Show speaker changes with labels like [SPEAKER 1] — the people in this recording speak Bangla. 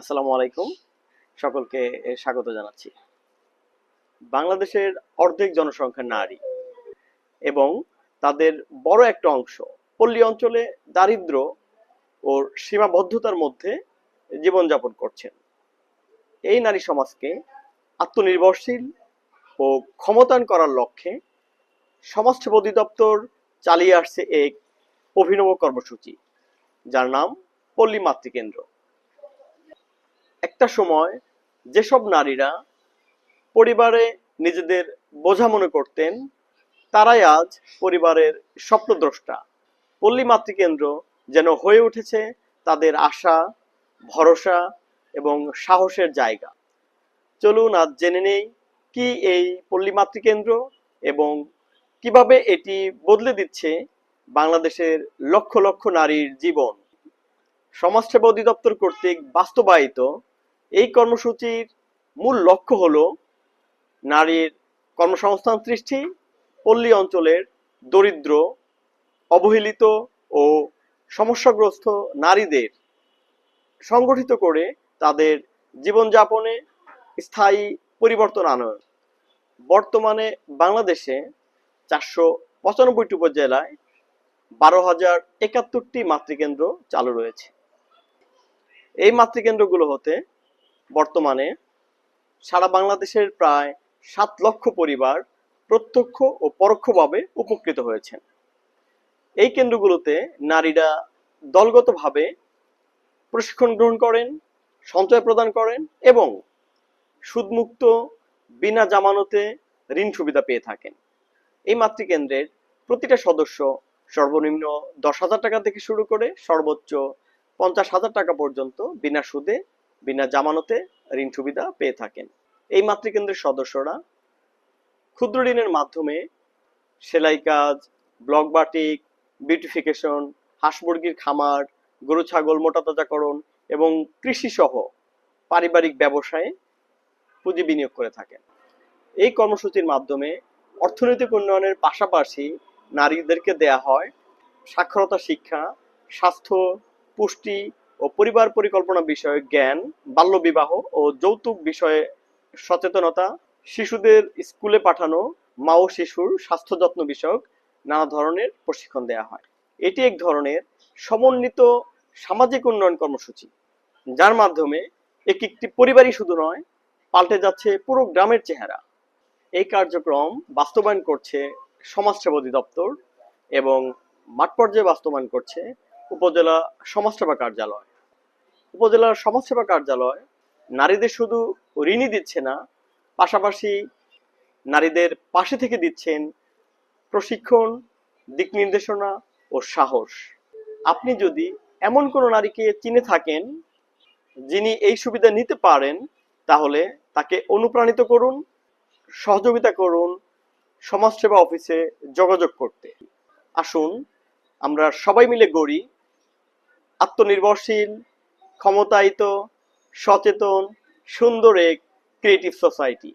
[SPEAKER 1] আসসালামু আলাইকুম। সকলকে স্বাগত জানাচ্ছি। বাংলাদেশের অর্ধেক জনসংখ্যা নারী এবং তাদের বড় একটা অংশ পল্লী অঞ্চলে দারিদ্র ও সীমাবদ্ধতার মধ্যে জীবনযাপন করছেন। এই নারী সমাজকে আত্মনির্ভরশীল ও ক্ষমতায়ন করার লক্ষ্যে সমাজসেবা অধিদপ্তর চালিয়ে আসছে এক অভিনব কর্মসূচি, যার নাম পল্লী মাতৃকেন্দ্র। একটা সময় যেসব নারীরা পরিবারে নিজেদের বোঝা মনে করতেন, তারাই আজ পরিবারের স্বপ্নদ্রষ্টা। পল্লী মাতৃকেন্দ্র যেন হয়ে উঠেছে তাদের আশা, ভরসা এবং সাহসের জায়গা। চলুন আজ জেনে নেই কি এই পল্লী মাতৃকেন্দ্র এবং কীভাবে এটি বদলে দিচ্ছে বাংলাদেশের লক্ষ লক্ষ নারীর জীবন। সমাজসেবা অধিদপ্তর কর্তৃক বাস্তবায়িত এই কর্মসূচির মূল লক্ষ্য হল নারীর কর্মসংস্থান সৃষ্টি, পল্লী অঞ্চলের দরিদ্র, অবহেলিত ও সমস্যাগ্রস্ত নারীদের সংগঠিত করে তাদের জীবনযাপনে স্থায়ী পরিবর্তন আনয়ন বর্তমানে বাংলাদেশে চারশো পঁচানব্বইটি উপজেলায় বারো হাজার একাত্তরটি মাতৃকেন্দ্র চালু রয়েছে। এই মাতৃকেন্দ্রগুলো হতে বর্তমানে সারা বাংলাদেশের প্রায় সাত লক্ষ পরিবার প্রত্যক্ষ ও পরোক্ষভাবে উপকৃত হয়েছেন। এই কেন্দ্রগুলোতে নারীরা দলগতভাবে প্রশিক্ষণ গ্রহণ করেন, সঞ্চয় প্রদান করেন এবং সুদমুক্ত, বিনা জামানতে ঋণ সুবিধা পেয়ে থাকেন। এই মাতৃকেন্দ্রের প্রতিটা সদস্য সর্বনিম্ন দশ হাজার টাকা থেকে শুরু করে সর্বোচ্চ পঞ্চাশ হাজার টাকা পর্যন্ত বিনা সুদে বিনা জামানতে ঋণ সুবিধা পেয়ে থাকেন। এই মাতৃকেন্দ্রের সদস্যরা ক্ষুদ্র ঋণের মাধ্যমে সেলাই কাজ, ব্লক বাটিক, বিউটিফিকেশন, হাঁস মুরগির খামার, গরু, ছাগল, মোটা তাজাকরণ এবং কৃষি সহ পারিবারিক ব্যবসায়ে পুঁজি বিনিয়োগ করে থাকেন। এই কর্মসূচির মাধ্যমে অর্থনৈতিক উন্নয়নের পাশাপাশি নারীদেরকে দেয়া হয় সাক্ষরতা শিক্ষা, স্বাস্থ্য, পুষ্টি ও পরিবার পরিকল্পনা বিষয়ে জ্ঞান বাল্যবিবাহ ও যৌতুক বিষয়ে সচেতনতা, শিশুদের স্কুলে পাঠানো, মা ও শিশুর স্বাস্থ্য যত্ন বিষয়ক নানা ধরনের প্রশিক্ষণ দেওয়া হয়। এটি এক ধরনের সমন্বিত সামাজিক উন্নয়ন কর্মসূচি, যার মাধ্যমে এক একটি পরিবারই শুধু নয়, পাল্টে যাচ্ছে পুরো গ্রামের চেহারা। এই কার্যক্রম বাস্তবায়ন করছে সমাজসেবা অধিদপ্তর এবং মাঠ পর্যায়ে বাস্তবায়ন করছে উপজেলা সমাজসেবা কার্যালয়। উপজেলার সমাজসেবা কার্যালয়, নারীদের শুধু ঋণই দিচ্ছে না, পাশাপাশি নারীদের পাশে থেকে দিচ্ছেন প্রশিক্ষণ, দিক নির্দেশনা ও সাহস। আপনি যদি এমন কোনো নারীকে চিনে থাকেন, যিনি এই সুবিধা নিতে পারেন, তাহলে তাকে অনুপ্রাণিত করুন, সহযোগিতা করুন, সমাজসেবা অফিসে যোগাযোগ করতে। আসুন, আমরা সবাই মিলে গড়ি আত্মনির্ভরশীল ক্ষমতায়িত সচেতন সুন্দর এক ক্রিয়েটিভ সোসাইটি